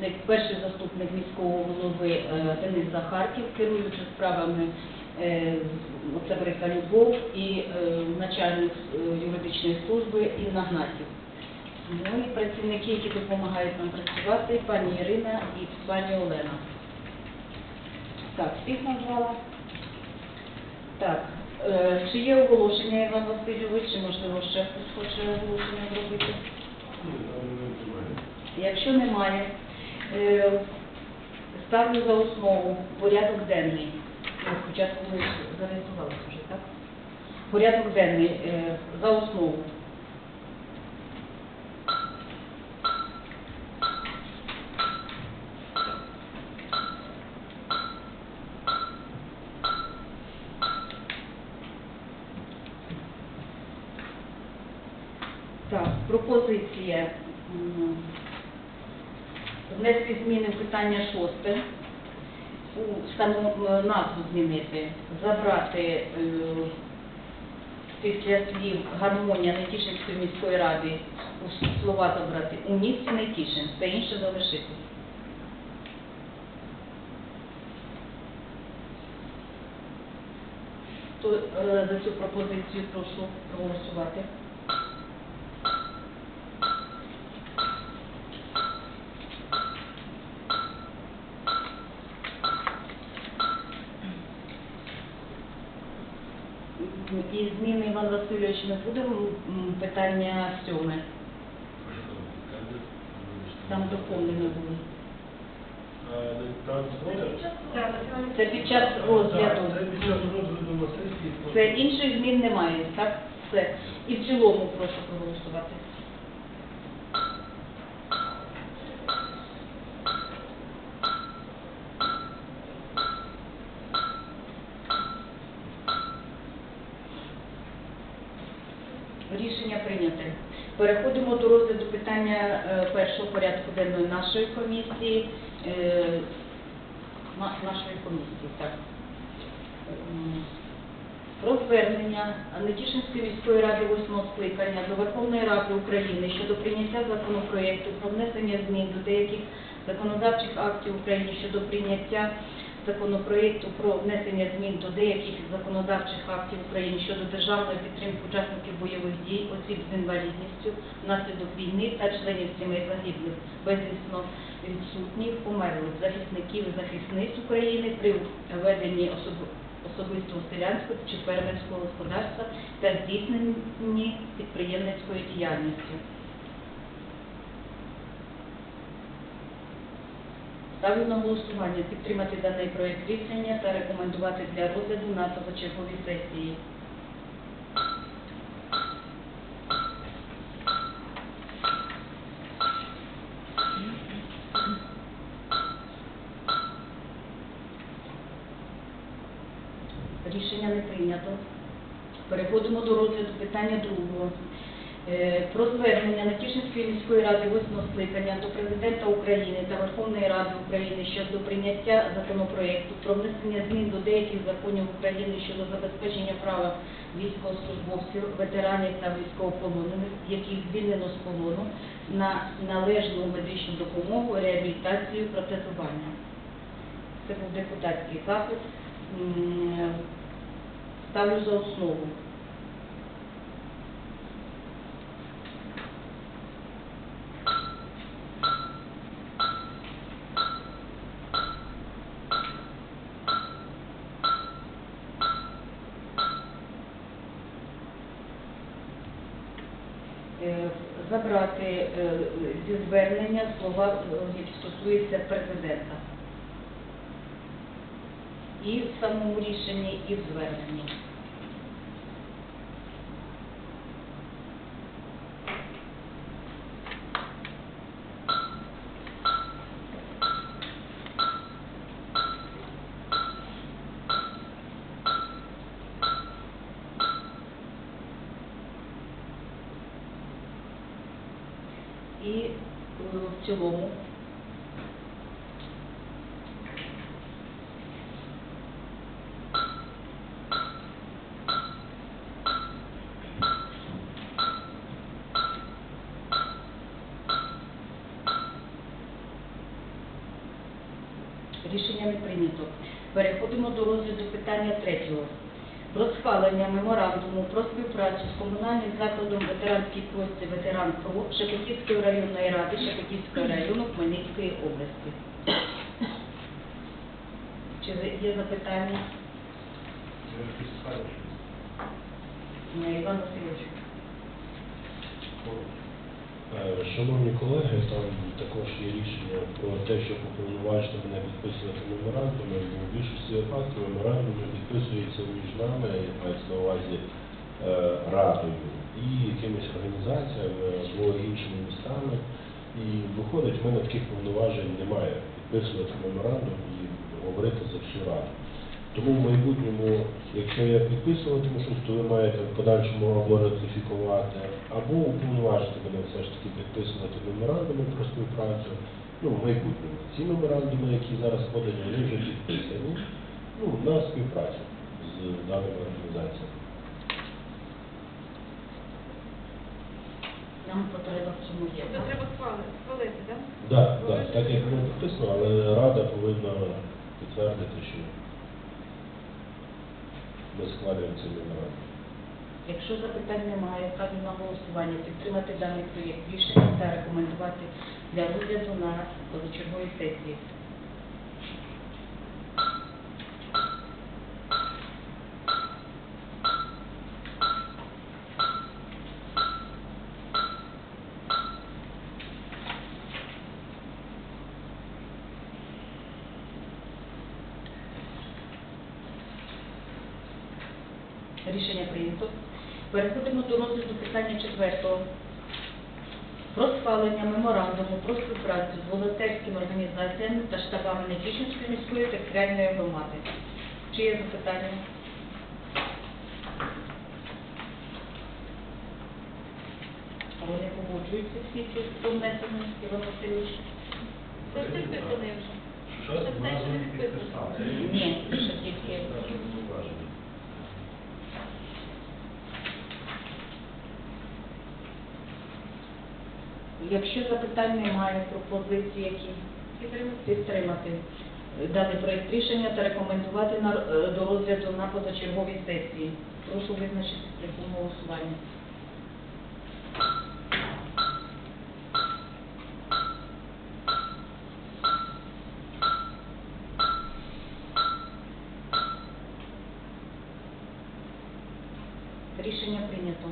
заступник, перший заступник міського голови е, Денис Захарків, керуючи справами е, Октябрика Любов і е, начальник юридичної служби Інна Гнатів. Ну і працівники, які допомагають нам працювати, пані Ірина і пані Олена. Так, всіх назвала. Так, е, чи є оголошення, Іван Васильович, чи можливо ще хтось хоче оголошення зробити? Якщо немає, ставлю за основу порядок денний. Спочатку ви зареєструвалися вже, так? Порядок денний е, за основу. Так, пропозиція. м, Внести зміни в питання шосте. У саму е, назву змінити, забрати е, після слів гармонія Нетішинської міської ради слова забрати у місті Нетішин, все інше залишити. То е, за цю пропозицію прошу проголосувати. Іван Васильович не буде м, питання сьоме. Там доповнено було. Це під час розгляду. Це під час розгляду на сесії. Це інших змін немає, так? Все. І в цілому прошу проголосувати. Переходимо до розгляду питання е, першого порядку денної нашої комісії. е, Нашої комісії, так. Про звернення Нетішинської міської ради восьмого скликання до Верховної Ради України щодо прийняття законопроекту про внесення змін до деяких законодавчих актів України щодо прийняття законопроекту про внесення змін до деяких законодавчих актів України щодо державної підтримки учасників бойових дій, осіб з інвалідністю внаслідок війни та членів сімей загиблих, безвісно відсутніх, померлих захисників і захисниць України при веденні особистого селянського чи фермерського господарства та здійсненні підприємницької діяльності. Ставлю на голосування підтримати даний проект рішення та рекомендувати для розгляду на позачерговій сесії. Рішення не прийнято. Переходимо до розгляду питання другого. Е, Про звернення Натішинської міської ради восьмого скликання до Президента України та Верховної Ради України щодо прийняття законопроекту про внесення змін до деяких законів України щодо забезпечення права військовослужбовців, ветеранів та військовополонених, яких звільнено з полону на належну медичну допомогу, реабілітацію, протезування. Це був депутатський запит. Ставлю за основу. Е, Забрати е, зі звернення слова, стосується які стосуються президента. І в самому рішенні, і в зверненні. Цілому. Рішення не прийнято. Переходимо до розгляду питання третього. Про схвалення меморандуму про співпрацю з комунальним закладом ветеранський простір ветеран ПРО Шепетівської районної ради Шепетівського району Хмельницької області. Чи є запитання? Іван Васильович. Е, Шановні колеги, там також є рішення про те, щоб уповноважити мене підписувати меморандуми. В більшості випадків меморандуми підписуються між нами, мається на увазі е, радою і якимись організаціями або іншими містами. І виходить, в мене таких повноважень немає підписувати меморандум і говорити за всю раду. Тому в майбутньому, якщо я підписуватиму щось, то ви маєте в подальшому або ратифікувати, або уповноважити мене все ж таки підписувати меморандуми про співпрацю. Ну, в майбутньому. Ці меморандуми, які зараз подані, вони вже підписані ну, на співпрацю з даними організаціями. Нам потреба в цьому є. Це треба схвалити, так? Так, так як воно підписано, але Рада повинна підтвердити, що ми схвалюємо цей. Якщо запитань немає, ставлю на голосування підтримати даний проєкт рішення та рекомендувати для розгляду на позачерговій сесії. Рішення прийнято. Переходимо до розгляду питання четвертого. Про схвалення меморандуму про співпрацю з волонтерськими організаціями та штабами Нетішинської міської територіальної громади. Чи є запитання? Вони погоджуються всі ці внесені, Іван Васильович? Це ж підписаний вже. Це все ще не підписано. Ні, ще тільки Якщо запитань немає, пропозиції які Підтримати. даний проєкт рішення та рекомендувати на, е, до розгляду на позачерговій сесії. Прошу визначитися шляхом голосування. Рішення прийнято.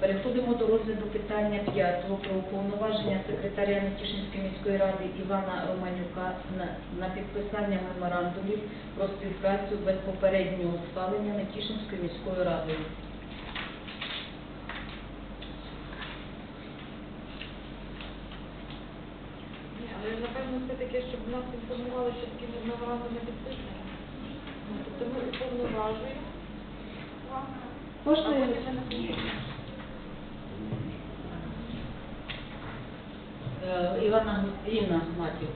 Переходимо до розгляду питання п'ятого про уповноваження секретаря Нетішинської міської ради Івана Романюка на, на підписання меморандумів про співпрацю без попереднього схвалення Нетішинською міською радою. Але напевно все-таки, щоб нас інформували, що такі меморандуми підписані. Ну, Тобто ми уповноважуємо. Можна я- потім ми напишемо. Е, Івана Інна Матів.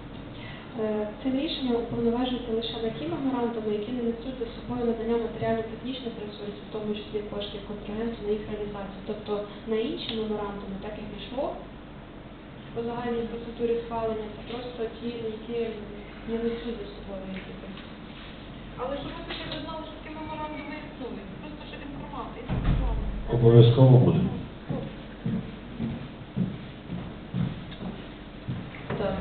Е, Цим рішенням уповноважується лише на ті меморандуми, які не несуть за собою надання матеріально-технічних ресурсів, в тому числі коштів контрагенту на їх реалізацію. Тобто на інші меморандуми, так як йшло по загальній процедурі схвалення, це просто ті, які не несуть за собою якихось. Але щоб ми хоча б знали, що такі меморандуми існують. Просто щоб інформація. Обов'язково буде. Так.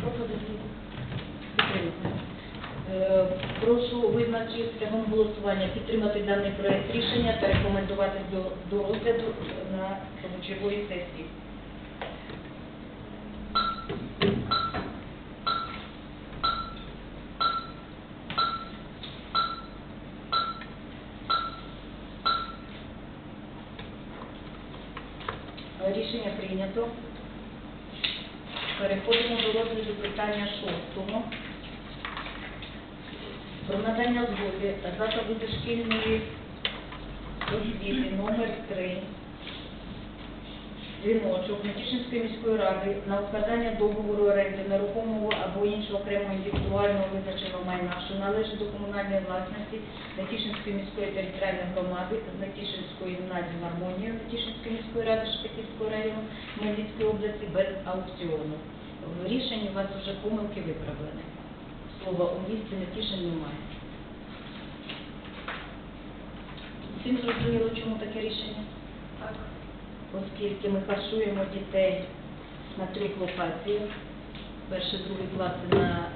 Пропозиції. Підтримати. Е, Прошу визначити шляхом голосування підтримати даний проект рішення та рекомендувати до, до розгляду на позачерговій сесії. Рішення прийнято. Переходимо до розгляду питання шостого. Про надання згоди закладу дошкільної освіти номер 3 дзвіночок Нетішинської міської ради на укладання договору оренди нерухомого або іншого окремого індивідуального визначеного майна, що належить до комунальної власності Нетішинської міської територіальної громади з Нетішинською гімназією гармонії Нетішинської міської ради Шепетівського району Хмельницької області без аукціону. в рішенні у вас вже помилки виправлені. Слова у місці Нетішин немає. Всім зрозуміло, чому таке рішення? Так. Оскільки ми харчуємо дітей на трьох локаціях. Перший, другий класи на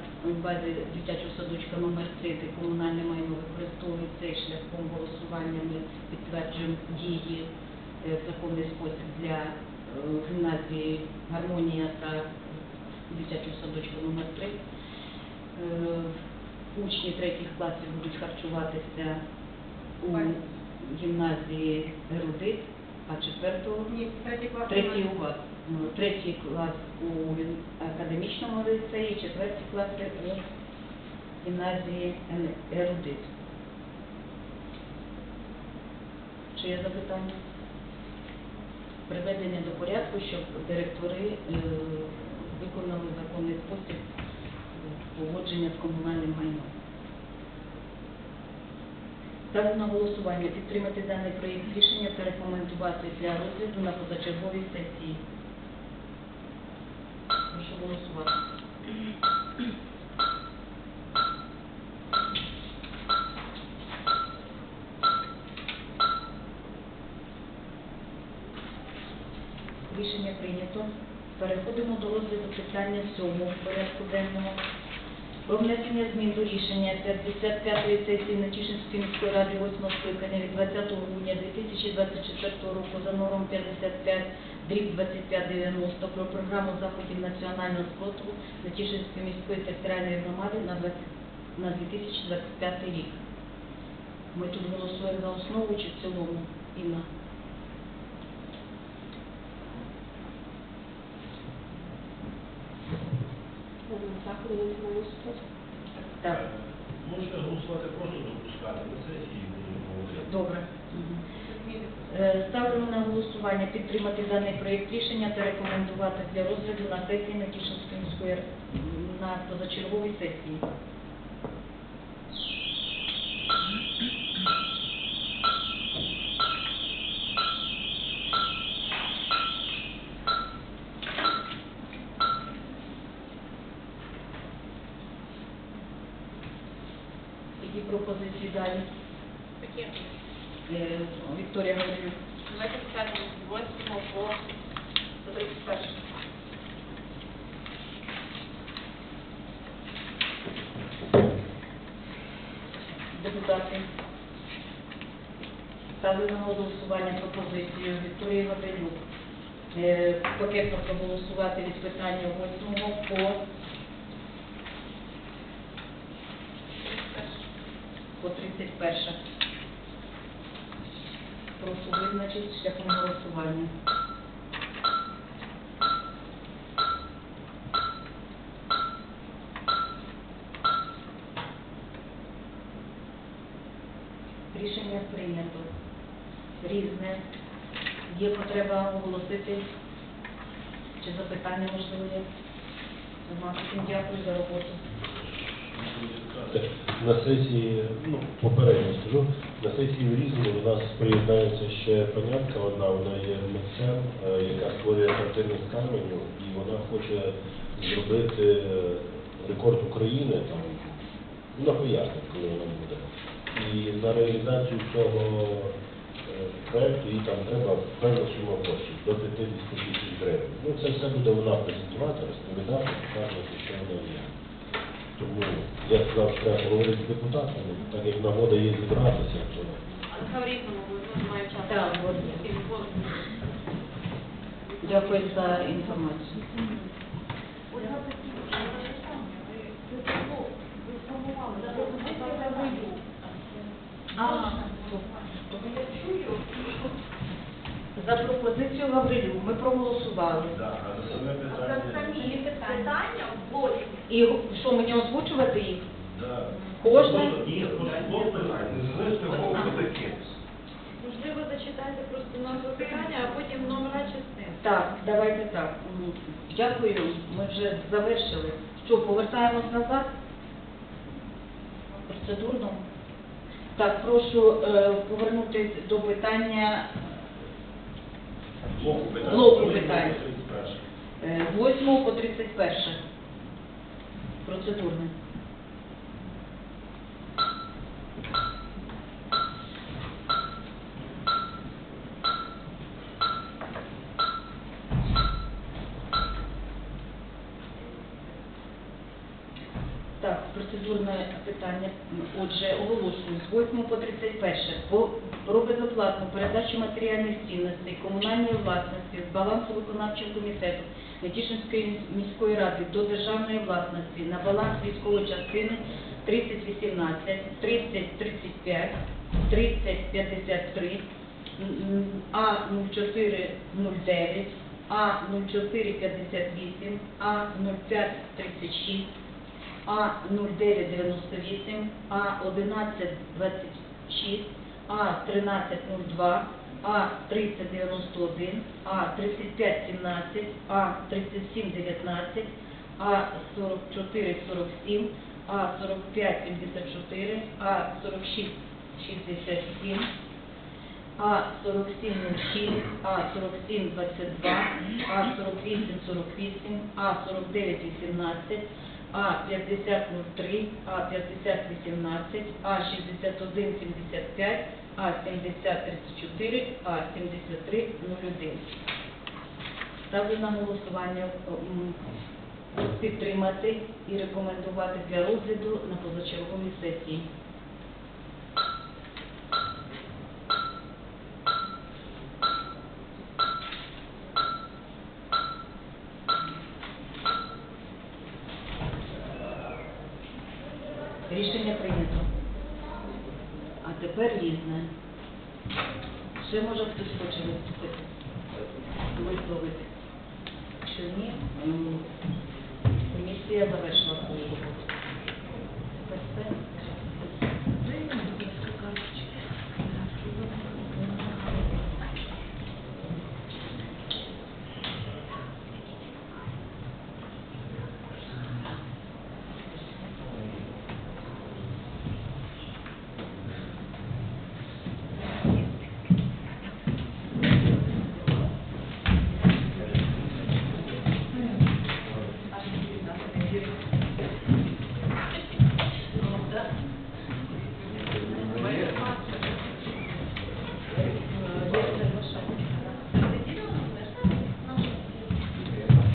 базі дитячого садочка номер 3, де комунальне майно використовується і шляхом голосування ми підтверджуємо дії е, в законний спосіб для е, гімназії Гармонія та дитячого садочка номер 3. Е, Учні третіх класів будуть харчуватися у гімназії Ерудит, а четвертого Ні, третій клас. Третій у вас. Ну, Третій клас у академічному ліцеї, четвертий клас у гімназії Ерудит. Чи є запитання? Приведення до порядку, щоб директори е, виконали законний спосіб поводження з комунальним майном. Ставлю на голосування підтримати даний проєкт рішення та рекомендувати для розгляду на позачерговій сесії. Прошу голосувати. Рішення прийнято. Переходимо до розгляду питання сьомого порядку денного. Про внесення змін до рішення 55-ї сесії Нетішинської міської ради 8 скликання від 20 грудня 2024 року за номером 55 дріб 2590 про програму заходів національного спротиву Нетішинської міської територіальної громади на 20 на 2025 рік. Ми тут голосуємо за основу чи в цілому, Інна? е, заходи національного супротиву. Так, Можете голосувати просто допускати на сесії і добре. Ставимо Ставлю на голосування підтримати даний проєкт рішення та рекомендувати для розгляду на сесії Натішинської міської на позачерговій сесії. Пропозиції далі? Такі. Е, Вікторія Гаврилюк. 28 по 131. Депутати. Ставлю на голосування пропозицію Вікторії Гаврилюк. Е, Пакетно проголосувати від питання 8 по, по 31. Прошу визначити шляхом голосування. Рішення прийнято. Різне. Є потреба оголосити, чи запитання можливо є? Дякую за роботу. На сесії, ну, попередньо скажу, на сесії в Різному до нас приєднається ще панянка одна, вона є митцем, е, яка створює картини з каменю, і вона хоче зробити рекорд України, там, на пояснення, коли вона буде. І на реалізацію цього е, проекту їй там треба певна сума коштів, до 50 тисяч гривень. Ну, це все буде вона презентувати, розповідати, показувати, що вона є. Тому я сказав, що треба поговорити з депутатами, так як нагода є зібратися, то А. Так, от. Дякую за інформацію. Ольга Петрівна, ви кого? Ви сформували, за пропозицію Гаврилюк. А, Я чую. За пропозицію Гаврилюк ми проголосували. Да, а за саме питання. це самі питання в блоці. І що, мені озвучувати їх? Да. Кожне? Ні, просто. Голову таке. Можливо, зачитайте просто назву питання, а потім номера частин. Так, давайте так. Дякую, ми вже завершили. Що, повертаємось назад? Процедурно? Так, прошу е, повернутися до питання Блоку питань. Е, З 8 по 31. Процедурне. Так, процедурне питання. Отже, оголошую з 8 по 31 по- про безоплатну передачу матеріальних цінностей комунальної власності з балансу виконавчого комітету Нетішинської міської ради до державної власності на баланс військової частини 3018, 3035, 3053, А0409, А0458, А0536, А0998, А1126, А1302, А3091, А3517, А3719, А4447, А4574, А4667, А4706, А4722, А4848, А4918, А5003, А5018, А6175, А7034, А7301. Ставлю на голосування підтримати і рекомендувати для розгляду на позачерговій сесії. Рішення прийнято. Тепер різне. Ще може хтось хоче виступити, висловити. Якщо ні, м, комісія завершена.